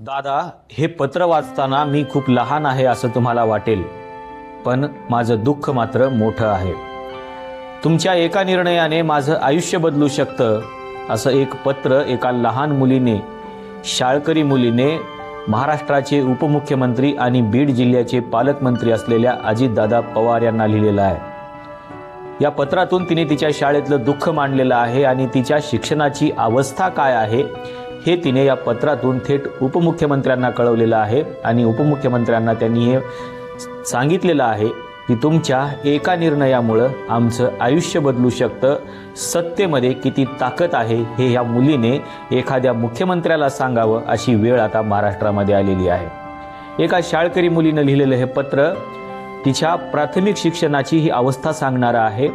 दादा हे पत्र वाचताना मी खूप लहान आहे असं तुम्हाला वाटेल पण माझं दुःख मात्र मोठं आहे. तुमच्या एका निर्णयाने माझं आयुष्य बदलू शकतं असं एक पत्र एका लहान मुलीने शाळकरी मुलीने महाराष्ट्राचे उपमुख्यमंत्री आणि बीड जिल्ह्याचे पालकमंत्री असलेल्या अजितदादा पवार यांना लिहिलेलं आहे. या पत्रातून तिने तिच्या शाळेतलं दुःख मांडलेलं आहे आणि तिच्या शिक्षणाची अवस्था काय आहे हे तिने या पत्रातून थेट उपमुख्यमंत्र्यांना कळवलेलं आहे आणि उपमुख्यमंत्र्यांना त्यांनी हे सांगितलेलं आहे की तुमच्या एका निर्णयामुळं आमचं आयुष्य बदलू शकतं. सत्तेमध्ये किती ताकद आहे हे ह्या मुलीने एखाद्या मुख्यमंत्र्याला सांगावं अशी वेळ आता महाराष्ट्रामध्ये आलेली आहे. एका शाळकरी मुलीनं लिहिलेलं हे पत्र तिच्या प्राथमिक शिक्षणाची ही अवस्था सांगणारं आहे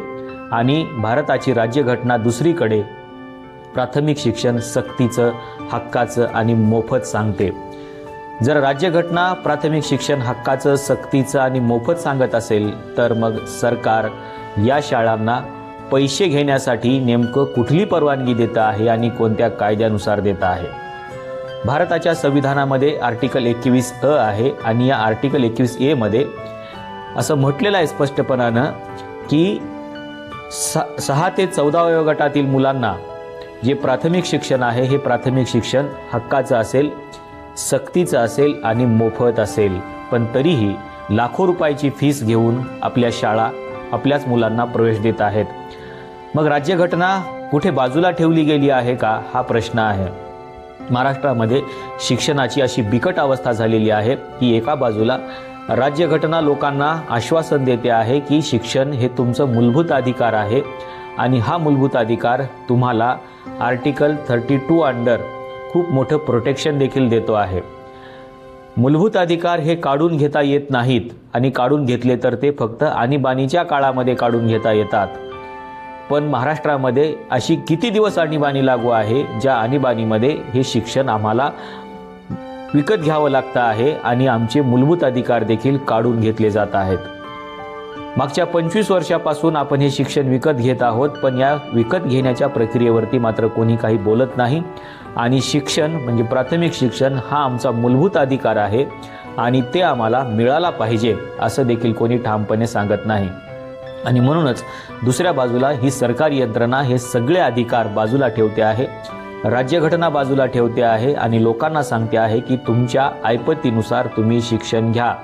आणि भारताची राज्यघटना दुसरीकडे प्राथमिक शिक्षण सक्तीचं हक्काचं आणि मोफत सांगते. जर राज्यघटना प्राथमिक शिक्षण हक्काचं सक्तीचं आणि मोफत सांगत असेल तर मग सरकार या शाळांना पैसे घेण्यासाठी नेमकं कुठली परवानगी देतं आहे आणि कोणत्या कायद्यानुसार देतं आहे? भारताच्या संविधानामध्ये आर्टिकल एकवीस अ आहे आणि या आर्टिकल एकवीस एमध्ये असं म्हटलेलं आहे स्पष्टपणानं की स- सहा ते चौदा वयोगटातील मुलांना जे प्राथमिक शिक्षण आहे हे प्राथमिक शिक्षण हक्काचं असेल सक्तीचं असेल आणि मोफत असेल. पण तरीही लाखो रुपयाची फीस घेऊन आपल्या शाळा आपल्याच मुलांना प्रवेश देत आहेत. मग राज्यघटना कुठे बाजूला ठेवली गेली आहे का? हा प्रश्न आहे. महाराष्ट्रामध्ये शिक्षणाची अशी बिकट अवस्था झालेली आहे की एका बाजूला राज्यघटना लोकांना आश्वासन देते आहे की शिक्षण हे तुमचं मूलभूत अधिकार आहे आणि हा मूलभूत अधिकार तुम्हाला आर्टिकल थर्टी टू अंडर खूप मोठं प्रोटेक्शन देखील देतो आहे. मूलभूत अधिकार हे काढून घेता येत नाहीत आणि काढून घेतले तर ते फक्त आणीबाणीच्या काळामध्ये काढून घेता येतात. पण महाराष्ट्रामध्ये अशी किती दिवस आणीबाणी लागू आहे ज्या आणीबाणीमध्ये हे शिक्षण आम्हाला विकत घ्यावं लागतं आहे आणि आमचे मूलभूत अधिकार देखील काढून घेतले जात आहेत. मागच्या पंचवीस वर्षापासून आपण हे शिक्षण विकत घेत आहोत पण या विकत घेण्याच्या प्रक्रियेवरती मात्र कोणी काही बोलत नाही. आणि शिक्षण म्हणजे प्राथमिक शिक्षण हा आमचा मूलभूत अधिकार आहे आणि ते आम्हाला मिळाला पाहिजे असं देखील कोणी ठामपणे सांगत नाही. आणि म्हणूनच दुसऱ्या बाजूला ही सरकारी यंत्रणा हे सगळे अधिकार बाजूला ठेवते आहे. राज्यघटना बाजूला ठेवते आहे आणि लोकांना सांगते आहे की तुमच्या ऐपतीनुसार तुम्ही शिक्षण घ्या.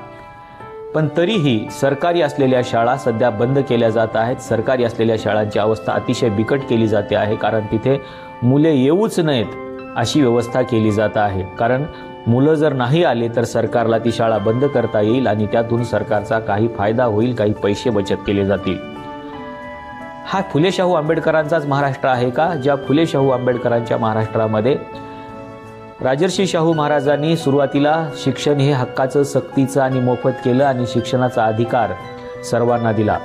पण तरीही सरकारी असलेल्या शाळा सध्या बंद केल्या जात आहेत. सरकारी असलेल्या शाळांची अवस्था अतिशय बिकट केली जाते आहे. कारण तिथे मुले येऊच नयेत अशी व्यवस्था केली जात आहे. कारण मुलं जर नाही आले तर सरकारला ती शाळा बंद करता येईल आणि त्यातून सरकारचा काही फायदा होईल काही पैसे बचत केले जातील. हा फुले शाहू आंबेडकरांचाच महाराष्ट्र आहे का? ज्या फुले शाहू आंबेडकरांच्या महाराष्ट्रामध्ये राजर्षी शाहू महाराजांनी सुरुवातीला शिक्षण हे हक्काचं सक्तीचं आणि मोफत केलं आणि शिक्षणाचा अधिकार सर्वांना दिला.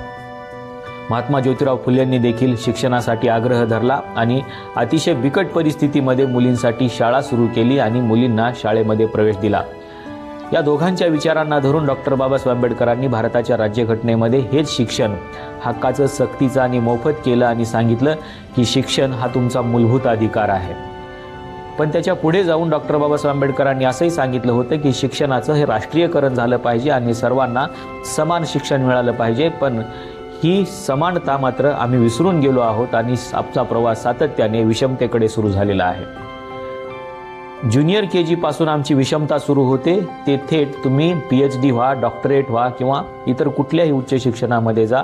महात्मा ज्योतिराव फुलेंनी देखील शिक्षणासाठी आग्रह धरला आणि अतिशय बिकट परिस्थितीमध्ये मुलींसाठी शाळा सुरू केली आणि मुलींना शाळेमध्ये प्रवेश दिला. या दोघांच्या विचारांना धरून डॉक्टर बाबासाहेब आंबेडकरांनी भारताच्या राज्यघटनेमध्ये हेच शिक्षण हक्काचं सक्तीचं आणि मोफत केलं आणि सांगितलं की शिक्षण हा तुमचा मूलभूत अधिकार आहे. पण त्याच्या पुढे जाऊन डॉक्टर बाबासाहेब आंबेडकरांनी असंही सांगितलं होतं की शिक्षणाचं हे राष्ट्रीयकरण झालं पाहिजे आणि सर्वांना समान शिक्षण मिळालं पाहिजे. पण ही समानता मात्र आम्ही विसरून गेलो आहोत आणि आमचा प्रवास सातत्याने विषमतेकडे सुरू झालेला आहे. ज्युनियर के जीपासून आमची विषमता सुरू होते. ते थेट तुम्ही पी एच डी व्हा डॉक्टरेट व्हा किंवा इतर कुठल्याही उच्च शिक्षणामध्ये जा.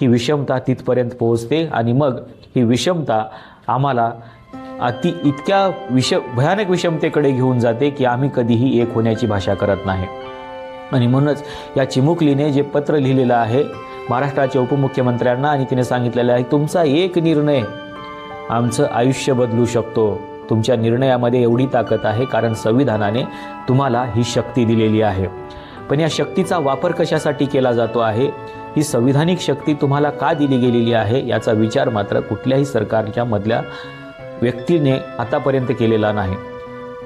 ही विषमता तिथपर्यंत पोहोचते आणि मग ही विषमता आम्हाला अति इतक्या विष भयानक विषमतेकडे घेऊन जाते की आम्ही कधीही एक होण्याची भाषा करत नाही. आणि म्हणूनच या चिमुकलीने जे पत्र लिहिलेलं आहे महाराष्ट्राच्या उपमुख्यमंत्र्यांना आणि तिने सांगितलेलं आहे तुमचा एक निर्णय आमचं आयुष्य बदलू शकतो. तुमच्या निर्णयामध्ये एवढी ताकद आहे कारण संविधानाने तुम्हाला ही शक्ती दिलेली आहे. पण या शक्तीचा वापर कशासाठी केला जातो आहे? ही संविधानिक शक्ती तुम्हाला का दिली गेलेली आहे? याचा विचार मात्र कुठल्याही सरकारच्या मधल्या व्यक्तीने आतापर्यंत केलेला नाही.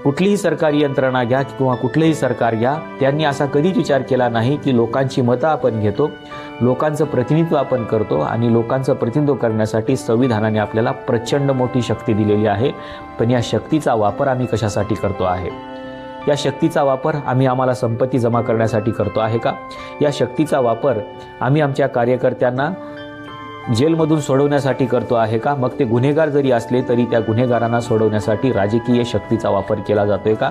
कुठलीही सरकारी यंत्रणा घ्या किंवा कुठलंही सरकार घ्या त्यांनी असा कधीच विचार केला नाही की लोकांची मतं आपण घेतो लोकांचं प्रतिनिधित्व आपण करतो आणि लोकांचं प्रतिनिधित्व करण्यासाठी संविधानाने आपल्याला प्रचंड मोठी शक्ती दिलेली आहे. पण या शक्तीचा वापर आम्ही कशासाठी करतो आहे? या शक्तीचा वापर आम्ही आम्हाला संपत्ती जमा करण्यासाठी करतो आहे का? या शक्तीचा वापर आम्ही आमच्या कार्यकर्त्यांना जेलमधून सोडवण्यासाठी करतो आहे का? मग ते गुन्हेगार जरी असले तरी त्या गुन्हेगारांना सोडवण्यासाठी राजकीय शक्तीचा वापर केला जातोय का?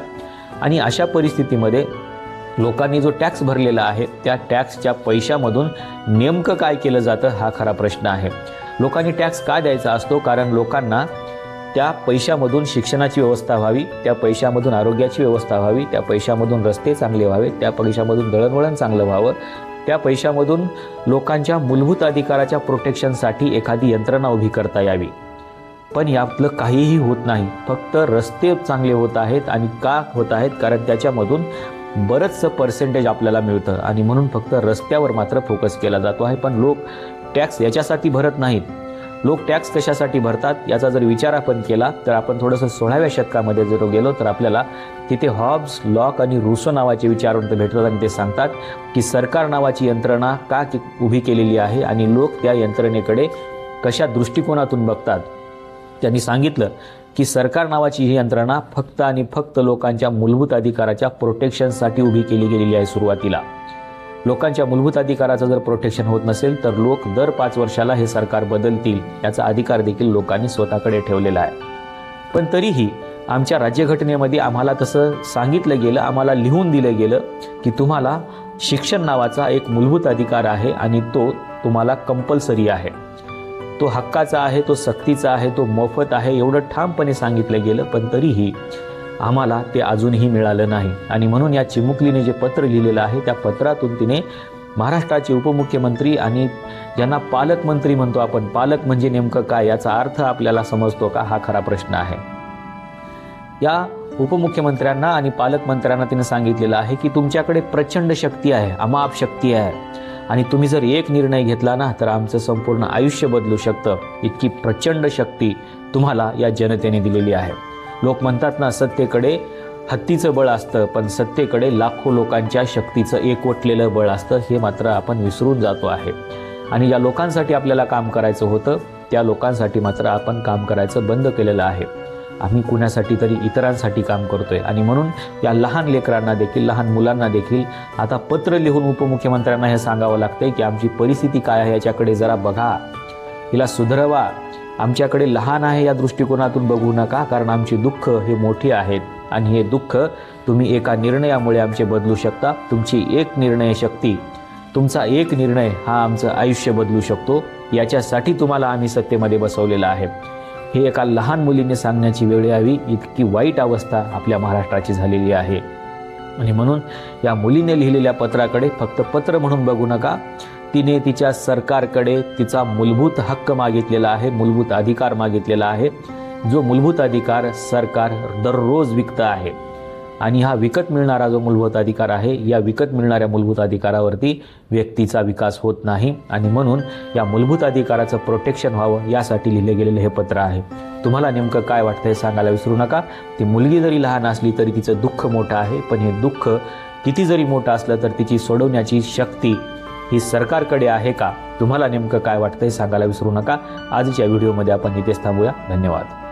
आणि अशा परिस्थितीमध्ये लोकांनी जो टॅक्स भरलेला आहे त्या टॅक्सच्या पैशामधून नेमकं काय केलं जातं हा खरा प्रश्न आहे. लोकांनी टॅक्स का द्यायचा असतो? कारण लोकांना त्या पैशामधून शिक्षणाची व्यवस्था व्हावी त्या पैशामधून आरोग्याची व्यवस्था व्हावी त्या पैशामधून रस्ते चांगले व्हावे त्या पैशामधून दळणवळण चांगलं व्हावं त्या पैशामधून लोकांच्या मूलभूत अधिकाराच्या प्रोटेक्शनसाठी एखादी यंत्रणा उभी करता यावी. पण यातलं काहीही होत नाही. फक्त रस्ते चांगले होत आहेत आणि का होत आहेत? कारण त्याच्यामधून बरंचसं पर्सेंटेज आपल्याला मिळतं. आणि म्हणून फक्त रस्त्यावर मात्र फोकस केला जातो आहे. पण लोक टॅक्स याच्यासाठी भरत नाहीत. लोक टॅक्स कशासाठी भरतात याचा जर विचार आपण केला तर आपण थोडंसं सोळाव्या शतकामध्ये जर गेलो तर आपल्याला तिथे हॉब्स लॉक आणि रुसो नावाचे विचारवंत भेटतात आणि ते सांगतात की सरकार नावाची यंत्रणा का उभी केलेली आहे आणि लोक त्या यंत्रणेकडे कशा दृष्टिकोनातून बघतात. त्यांनी सांगितलं की सरकार नावाची ही यंत्रणा फक्त आणि फक्त लोकांच्या मूलभूत अधिकाराच्या प्रोटेक्शनसाठी उभी केली गेलेली आहे सुरुवातीला. लोकांच्या मूलभूत अधिकाराचं जर प्रोटेक्शन होत नसेल तर लोक दर पाच वर्षाला हे सरकार बदलतील याचा अधिकार देखील लोकांनी स्वतःकडे ठेवलेला आहे. पण तरीही आमच्या राज्यघटनेमध्ये आम्हाला तसं सांगितलं गेलं आम्हाला लिहून दिलं गेलं की तुम्हाला शिक्षण नावाचा एक मूलभूत अधिकार आहे आणि तो तुम्हाला कंपल्सरी आहे. तो हक्काचा आहे तो सक्तीचा आहे तो मोफत आहे एवढं ठामपणे सांगितलं गेलं पण तरीही आम्हाला ते अजूनही मिळालं नाही. आणि म्हणून या चिमुकलीने जे पत्र लिहिलेलं आहे त्या पत्रातून तिने महाराष्ट्राचे उपमुख्यमंत्री आणि ज्यांना पालकमंत्री म्हणतो आपण. पालक म्हणजे नेमकं काय? याचा अर्थ आपल्याला समजतो का? हा खरा प्रश्न आहे. या उपमुख्यमंत्र्यांना आणि पालकमंत्र्यांना तिने सांगितलेलं आहे की तुमच्याकडे प्रचंड शक्ती आहे अमाप शक्ती आहे. आणि तुम्ही जर एक निर्णय घेतला ना तर आमचं संपूर्ण आयुष्य बदलू शकतं. इतकी प्रचंड शक्ती तुम्हाला या जनतेने दिलेली आहे. लोक म्हणतात ना सत्तेकडे हत्तीचं बळ असतं पण सत्तेकडे लाखो लोकांच्या शक्तीचं एकवटलेलं बळ असतं हे मात्र आपण विसरून जातो आहे. आणि या लोकांसाठी आपल्याला काम करायचं होतं त्या लोकांसाठी मात्र आपण काम करायचं बंद केलेलं आहे. आम्ही कुणासाठी तरी इतरांसाठी काम करतोय. आणि म्हणून या लहान लेकरांना देखील लहान मुलांना देखील आता पत्र लिहून उपमुख्यमंत्र्यांना हे सांगावं लागतंय की आमची परिस्थिती काय आहे याच्याकडे जरा बघा. हिला सुधरवा. आमच्याकडे लहान आहे या दृष्टिकोनातून बघू नका कारण आमची दुःख हे मोठी आहेत. आणि हे दुःख तुम्ही एका निर्णयामुळे आमचे बदलू शकता. तुमची एक निर्णय शक्ती तुमचा एक निर्णय हा आमचं आयुष्य बदलू शकतो. याच्यासाठी तुम्हाला आम्ही सत्तेमध्ये बसवलेलं आहे. हे एका लहान मुलीने सांगण्याची वेळ यावी. इतकी वाईट अवस्था आपल्या महाराष्ट्राची झालेली आहे. आणि म्हणून या मुलीने लिहिलेल्या पत्राकडे फक्त पत्र म्हणून बघू नका. तिने तिच्या सरकारकडे तिचा मूलभूत हक्क मागितलेला आहे मूलभूत अधिकार मागितलेला आहे जो मूलभूत अधिकार सरकार दररोज विकत आहे. आणि हा विकत मिळणारा जो मूलभूत अधिकार आहे या विकत मिळणाऱ्या मूलभूत अधिकारावरती व्यक्तीचा विकास होत नाही. आणि म्हणून या मूलभूत अधिकाराचं प्रोटेक्शन व्हावं यासाठी लिहिलं गेलेलं हे पत्र आहे. तुम्हाला नेमकं काय वाटतं हे सांगायला विसरू नका. ती मुलगी जरी लहान असली तरी तिचं दुःख मोठं आहे पण हे दुःख किती जरी मोठं असलं तर तिची सोडवण्याची शक्ती ही सरकारकडे आहे का? तुम्हाला नेमकं काय वाटतं हे सांगायला विसरू नका. आजच्या व्हिडिओमध्ये आपण इथेच थांबूया. धन्यवाद.